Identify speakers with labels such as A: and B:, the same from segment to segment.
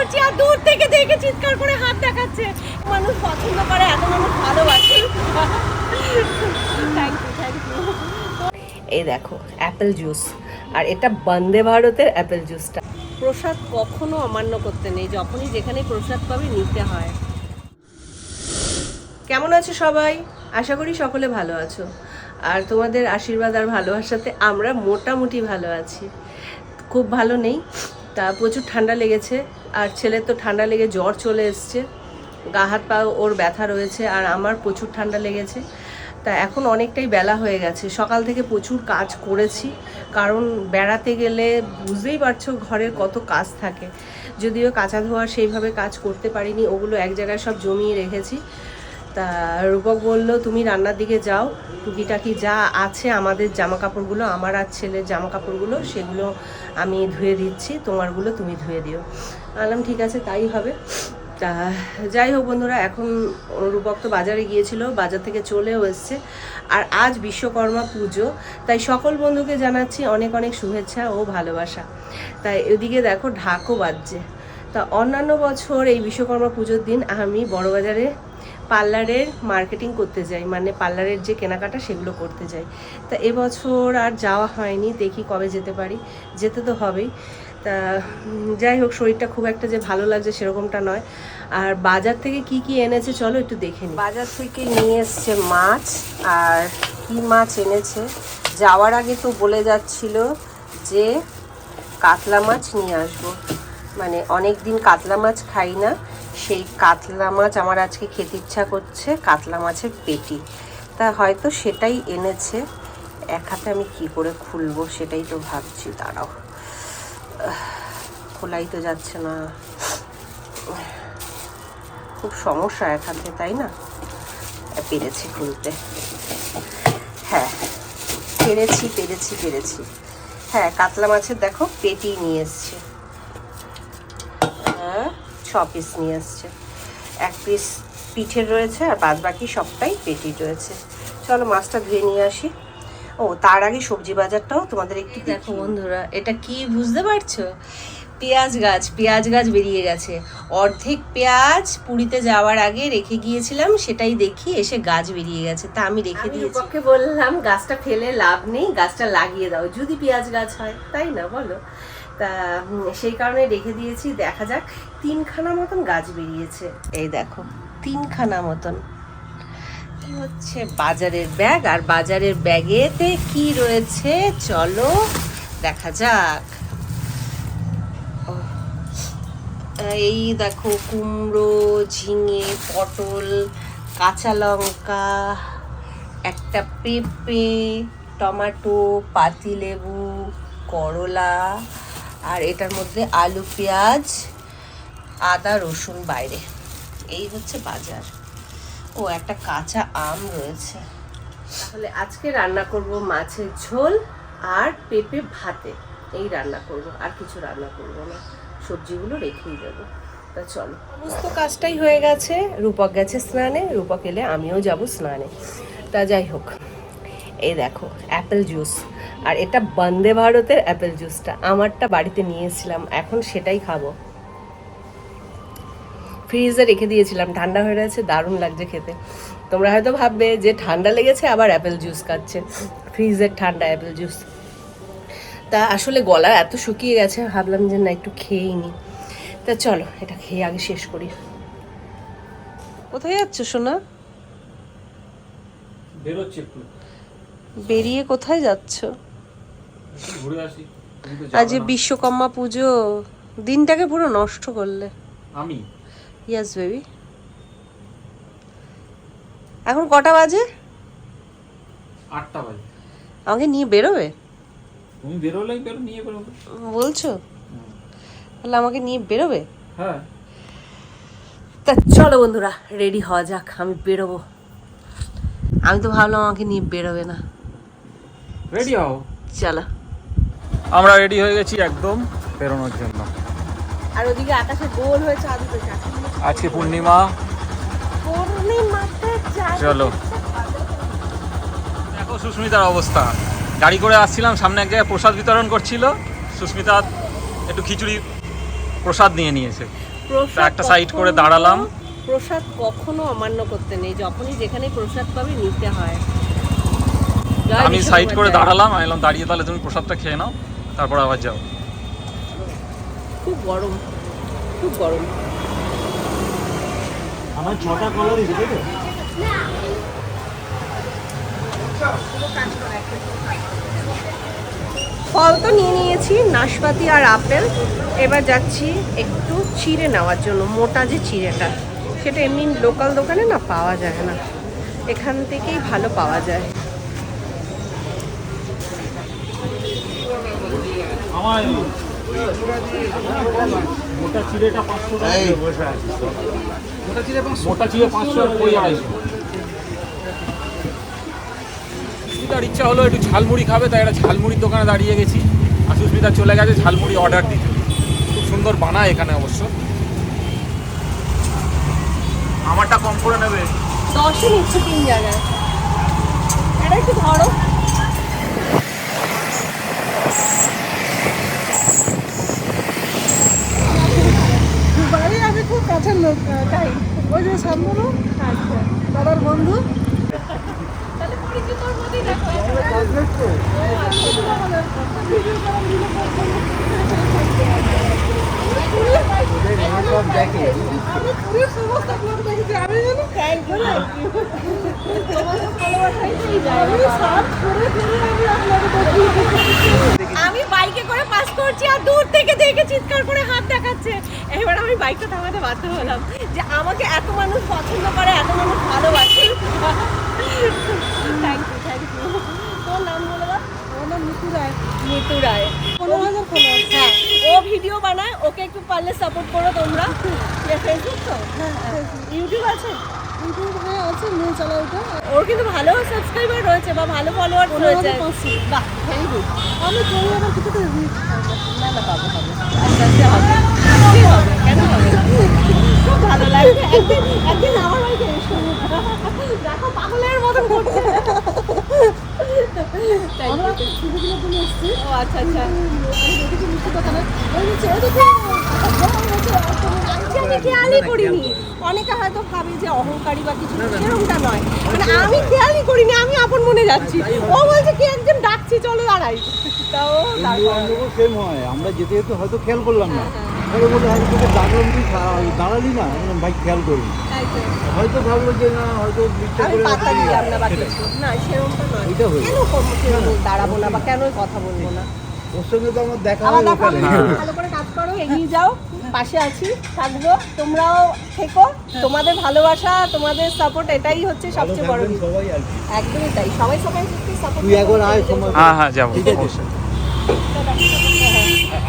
A: করছি আর দূর থেকে দেখে চিৎকার করে হাত দেখাচ্ছে। মানুষ পছন্দ করে এত মানুষ ভালোবাসে। থ্যাংক ইউ থ্যাংক ইউ এই দেখো অ্যাপেল জুস আর এটা বন্দে ভারতের অ্যাপেল জুসটা প্রসাদ কখনো অমান্য করতে নেই যখনই যেখানে প্রসাদ পাবে নিতে হয়। কেমন আছো সবাই? আশা করি সকলে ভালো আছো। আর তোমাদের আশীর্বাদ আর ভালোবাসাতে আমরা মোটামুটি ভালো আছি। খুব ভালো নেই। তা প্রচুর ঠান্ডা লেগেছে। আর ছেলের তো ঠান্ডা লেগে জ্বর চলে এসছে। গা হাত পা ওর ব্যথা রয়েছে আর আমার প্রচুর ঠান্ডা লেগেছে। তা এখন অনেকটাই বেলা হয়ে গেছে। সকাল থেকে প্রচুর কাজ করেছি। কারণ বেড়াতে গেলে বুঝতেই পারছ ঘরের কত কাজ থাকে। যদিও কাঁচা ধোয়া সেইভাবে কাজ করতে পারিনি, ওগুলো এক জায়গায় সব জমিয়ে রেখেছি। তা রূপক বলল, তুমি রান্নার দিকে যাও। টুকিটাকি যা আছে আমাদের জামা কাপড়গুলো আমার আর ছেলের জামা কাপড়গুলো সেগুলো আমি ধুয়ে দিচ্ছি, তোমারগুলো তুমি ধুয়ে দিও। বললাম, ঠিক আছে, তাই হবে। তা যাই হোক বন্ধুরা, এখন রূপক তো বাজারে গিয়েছিল, বাজার থেকে চলেও এসছে। আর আজ বিশ্বকর্মা পুজো, তাই সকল বন্ধুকে জানাচ্ছি অনেক অনেক শুভেচ্ছা ও ভালোবাসা। তাই এদিকে দেখো, ঢাকও বাজছে। তা অন্যান্য বছর এই বিশ্বকর্মা পুজোর দিন আমি বড়বাজারে পার্লারের মার্কেটিং করতে যাই মানে পার্লারের যে কেনাকাটা সেগুলো করতে যাই। তা এবছর আর যাওয়া হয়নি, দেখি কবে যেতে পারি। যেতে তো হবেই। তা যাই হোক, শরীরটা খুব একটা যে ভালো লাগছে সেরকমটা নয়। আর বাজার থেকে কি কি এনেছে চলো একটু দেখে নিই। বাজার থেকে নিয়ে এসছে মাছ, আর কি মাছ এনেছে? যাওয়ার আগে তো বলে যাচ্ছিল যে কাতলা মাছ নিয়ে আসব। মানে অনেক দিন কাতলা মাছ খাই না। সেই কাতলা মাছ আমার আজকে খেতে ইচ্ছা করছে, কাতলা মাছের পেটি। তা হয়তো সেটাই এনেছে। এক হাতে আমি কি করে খুলবো সেটাই তো ভাবছি, দাঁড়াও। খোলাই তো যাচ্ছে না। খুব সমস্যা এক হাতে, তাই না? পেরেছি খুলতে। হ্যাঁ পেরেছি পেরেছি পেরেছি। হ্যাঁ কাতলা মাছের দেখো, পেটি নিয়ে এসছে। ছ পিস নিয়ে এসছে এক পিস পিঠের রয়েছে আর বাদ বাকি সবটাই পেটি রয়েছে। চলো মাছটা ধুয়ে নিয়ে আসি। ও তার আগে সবজি বাজারটাও তোমাদের একটু দেখো বন্ধুরা এটা কি বুঝতে পারছ? পেঁয়াজ গাছ পেঁয়াজ গাছ বেরিয়ে গেছে। অর্ধেক পেঁয়াজ পুরীতে যাওয়ার আগে রেখে গিয়েছিলাম সেটাই দেখি এসে গাছ বেরিয়ে গেছে। তা আমি রেখে দিয়েছি। পক্ষে বললাম গাছটা ফেলে লাভ নেই গাছটা লাগিয়ে দাও। যদি পেঁয়াজ গাছ হয় তাই না বলো? তা সেই কারণে রেখে দিয়েছি। দেখা যাক, তিনখানা মতন গাছ বেরিয়েছে। এই দেখো, তিনখানা মতন। হচ্ছে বাজারের ব্যাগ, আর বাজারের ব্যাগেতে কি রয়েছে? চলো, দেখা যাক। এই দেখো, কুমড়ো, ঝিঙে, পটল, কাঁচা লঙ্কা, একটা পেঁপে, টমেটো, পাতিলেবু, করলা। আর এটার মধ্যে আলু পেঁয়াজ আদা রসুন বাইরে। এই হচ্ছে বাজার। ও একটা কাঁচা আম রয়েছে। তাহলে আজকে রান্না করব মাছের ঝোল আর পেঁপে ভাতে। এই রান্না করব আর কিছু রান্না করব না। সবজিগুলো রেখেই দেবো তা চলো। সমস্ত কাজটাই হয়ে গেছে। রূপক গেছে স্নানে রূপক এলে আমিও যাব স্নানে। তা যাই হোক। এই দেখো অ্যাপেল জুস। আর এটা বন্দে ভারতের অ্যাপেল জুসটা আমারটা বাড়িতে নিয়ে এসেছিলাম এখন সেটাই খাব। ফ্রিজে রেখে দিয়েছিলাম ঠান্ডা হয়ে রয়েছে দারুণ লাগছে খেতে। তোমরা হয়তো ভাববে যে ঠান্ডা লেগেছে আবার অ্যাপেল জুস খাচ্ছে। ফ্রিজের ঠান্ডা অ্যাপেল জুস তা আসলে গলা এত শুকিয়ে গেছে ভাবলাম যে না একটু খেয়েই নি। তা চলো এটা খেয়ে আগে শেষ করি। কোথায় যাচ্ছ সোনা? বেরিয়ে কোথায় যাচ্ছ
B: একটু ঘুরে আসি তুমি তো
A: আজ বিশ্বকর্মা পুজো দিনটাকে পুরো নষ্ট করলে।
B: আমি?
A: ইয়াস বেবি এখন কটা বাজে?
B: আটটা বাজে।
A: আমাকে নিয়ে বেরোবে?
B: তুমি বেরোলেই বেরো নিয়ে বেরোবে।
A: বলছো? তাহলে আমাকে নিয়ে বেরোবে?
B: হ্যাঁ।
A: তা চলো বন্ধুরা রেডি হওয়া যাক আমি বেরোবো। আমি তো ভাবলাম আমাকে নিয়ে বেরোবে না।
B: রেডি হও।
A: চলো।
B: আমরা রেডি হয়ে গেছি একদম বেরোনোর জন্য।
A: আর ওদিকে আকাশে গোল হয়ে চাঁদ। উঠেছে
B: আজকে পূর্ণিমা। চলো। দেখো সুস্মিতার অবস্থা। গাড়ি করে আসছিলাম সামনে এক জায়গায় প্রসাদ বিতরণ করছিল। সুস্মিতা একটু খিচুড়ি প্রসাদ নিয়ে নিয়েছে। একটা সাইড করে দাঁড়ালাম।
A: প্রসাদ কখনো অমান্য করতে নেই। যখনই যেখানে প্রসাদ পাবে নিতে হয়।
B: আমি সাইড করে দাঁড়ালাম আমি দাঁড়িয়ে তাহলে তুমি প্রসাদটা খেয়ে নাও। তারপর আবার যাও।
A: খুব গরম খুব গরম।
C: আমার ছটা কলার এসেছে তো
A: ফল তো নিয়ে নিয়েছি নাশপাতি আর আপেল। এবার যাচ্ছি একটু চিড়ে নেওয়ার জন্য মোটা যে চিড়েটা সেটা এমনি লোকাল দোকানে না পাওয়া যায় না। এখান থেকেই ভালো পাওয়া যায়।
C: আমার মোটা চিড়েটা পাঁচশো মোটা চিড়ে মোটা চিড়ে পাঁচশো ওই আড়াইশো
B: সুস্মিতার ইচ্ছা হলো একটু ঝালমুড়ি খাবে তাই একটা ঝালমুড়ির দোকানে দাঁড়িয়ে গেছি। আর সুস্মিতা চলে গেছে ঝালমুড়ি অর্ডার দিতে। খুব সুন্দর বানায় এখানে অবশ্য। আমারটা কম করে নেবে।
A: দশই নিচ্ছে তিন জায়গায়। এটা একটু ধরো
D: বাড়ি আমি খুব কাছের লোক আহ, তাই ওই যে
A: আচ্ছা
D: দাদার বন্ধু আমি আমি
A: বাইকে করে পাস করছি আর দূর থেকে দেখে চিৎকার করে হাত দেখাচ্ছে। এবার আমি বাইকটা থামাতে বাধ্য হলাম যে আমাকে এত মানুষ পছন্দ করে এত মানুষ ভালোবাসে। থ্যাংক ইউ থ্যাংক ইউ তোমার নাম বলো দাও
D: আমার নাম মিতু রায়। হাজার
A: হ্যাঁ ও ভিডিও বানায় ওকে একটু পারলে সাপোর্ট করো তোমরা। ফেসবুক তো।
D: হ্যাঁ
A: ইউটিউব আছে?
D: ইউটিউব হ্যাঁ আছে মেয়ে চালা ওটা।
A: ওর কিন্তু ভালো সাবস্ক্রাইবার রয়েছে বা ভালো ফলোয়ার রয়েছে। বাহ ভেরি গুড
D: আমি করি আবার কিছুতে রিচ
A: না না পাবো পাবো। আস্তে আস্তে হবে। হবে? কেন হবে? খুব ভালো লাগবে একদিন একদিন আমার বাড়িতে এসো দেখো পাগলের মতন করছে Thank
D: আমরা
A: you.
D: ছবিগুলো তুলে এসেছি
A: ও আচ্ছা আচ্ছা।
D: দেখেছি মিষ্টি দোকানে ওই যে ছেড়ে দেখি
A: আজকে আমি খেয়ালই করিনি। অনেকে হয়তো ভাবে যে অহংকারী বা কিছু সেরকমটা নয়। মানে আমি খেয়ালই করিনি আমি আপন মনে যাচ্ছি। ও বলছে কি একজন ডাকছি চলো দাঁড়াই। তাও
C: সেম হয় আমরা যেতে যেতে হয়তো খেয়াল করলাম না। পরে বলে হয়তো দাঁড়ালি না ভাই খেয়াল করি। হয়তো ভাবলো যে না হয়তো
A: দিলাম না বা কিছু। না সেরকমটা নয়। কেন সেরকম দাঁড়াবো না বা কেন কথা বলব না?
C: ওর সঙ্গে তো আমার দেখা
A: আবার দেখো
C: ওখানে
A: আমি ভালো করে কাজ করো এগিয়ে যাও পাশে আছি থাকব। তোমরাও থেকো। তোমাদের ভালোবাসা তোমাদের সাপোর্ট এটাই হচ্ছে সবচেয়ে বড়। একদমই তাই। সবাই সবাই সাপোর্ট
C: তুই একবার আয়
B: হ্যাঁ হ্যাঁ যাব।
C: ঠিক আছে।
B: অবশ্যই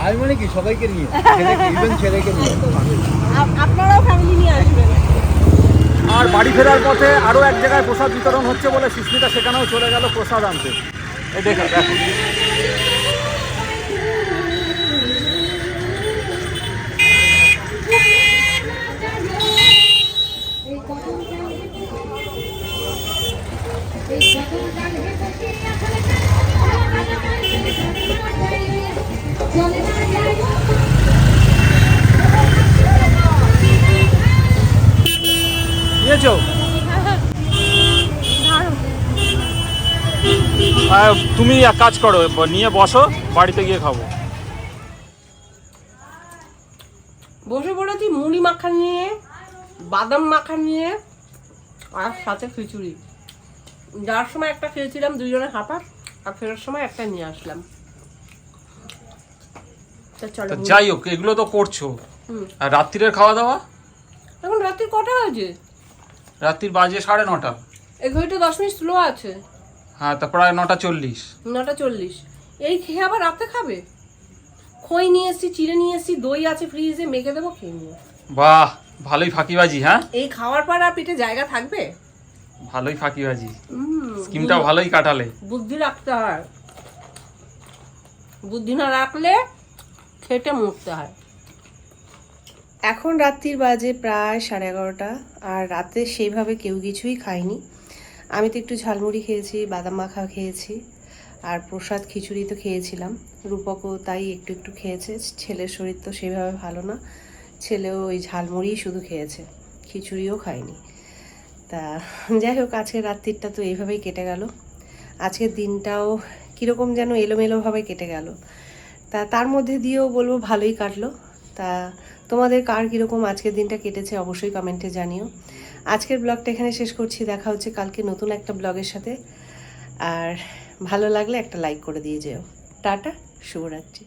C: আয় মানে কি? সবাইকে নিয়ে? ছেলেকে ইভেন ছেলেকে নিয়ে।
A: আপনারাও ফ্যামিলি নিয়ে আসবেন।
B: আর বাড়ি ফেরার পথে আরও এক জায়গায় প্রসাদ বিতরণ হচ্ছে বলে সুস্মিতা সেখানেও চলে গেল প্রসাদ আনতে। এই দেখো দেখো তুমি এক কাজ করো নিয়ে বসো বাড়িতে গিয়ে খাব।
A: বসে পড়েছি মুড়ি মাখা নিয়ে বাদাম মাখা নিয়ে আর সাথে খিচুড়ি। যাওয়ার সময় একটা খেয়েছিলাম দুজনে হাঁপার আর ফেরার সময় একটা নিয়ে আসলাম।
B: তা যাই হোক এগুলো তো করছ।
A: হুম।
B: আর রাত্রিরের খাওয়া দাওয়া?
A: এখন রাত্রি কটা হয়েছে
B: রাত্রির বাজে সাড়ে নটা।
A: এই ঘড়িটা দশ মিনিট স্লো আছে।
B: হ্যাঁ তা প্রায় নটা চল্লিশ।
A: নটা চল্লিশ। এই খেয়ে আবার রাতে খাবে? খই নিয়ে এসছি চিড়ে নিয়ে এসছি দই আছে ফ্রিজে মেখে দেবো খেয়ে নিও।
B: বাহ ভালোই ফাঁকিবাজি হ্যাঁ?
A: এই খাওয়ার পর আর পেটে জায়গা থাকবে?
B: ভালোই ফাঁকিবাজি।
A: হুম,
B: স্কিমটা ভালোই কাটালে।
A: বুদ্ধি রাখতে হয়। বুদ্ধি না রাখলে খেটে মরতে হয়। এখন রাত্রির বাজে প্রায় সাড়ে এগারোটা আর রাতে সেইভাবে কেউ কিছুই খায়নি। আমি তো একটু ঝালমুড়ি খেয়েছি, বাদাম মাখা খেয়েছি, আর প্রসাদ খিচুড়ি তো খেয়েছিলাম। রূপকও তাই একটু একটু খেয়েছে। ছেলের শরীর তো সেভাবে ভালো না। ছেলেও ওই ঝালমুড়িই শুধু খেয়েছে, খিচুড়িও খায়নি। তা যাই হোক, আজকের রাত্রিটা তো এইভাবেই কেটে গেল। আজকের দিনটাও কীরকম যেন এলোমেলোভাবে কেটে গেল। তা তার মধ্যে দিয়েও বলব ভালোই কাটলো। তা তোমাদের কার কীরকম আজকের দিনটা কেটেছে অবশ্যই কমেন্টে জানিও। আজকের ব্লগটা এখানে শেষ করছি। দেখা হচ্ছে কালকে নতুন একটা ব্লগের সাথে। আর ভালো লাগলে একটা লাইক করে দিয়ে যেও। টাটা, শুভরাত্রি।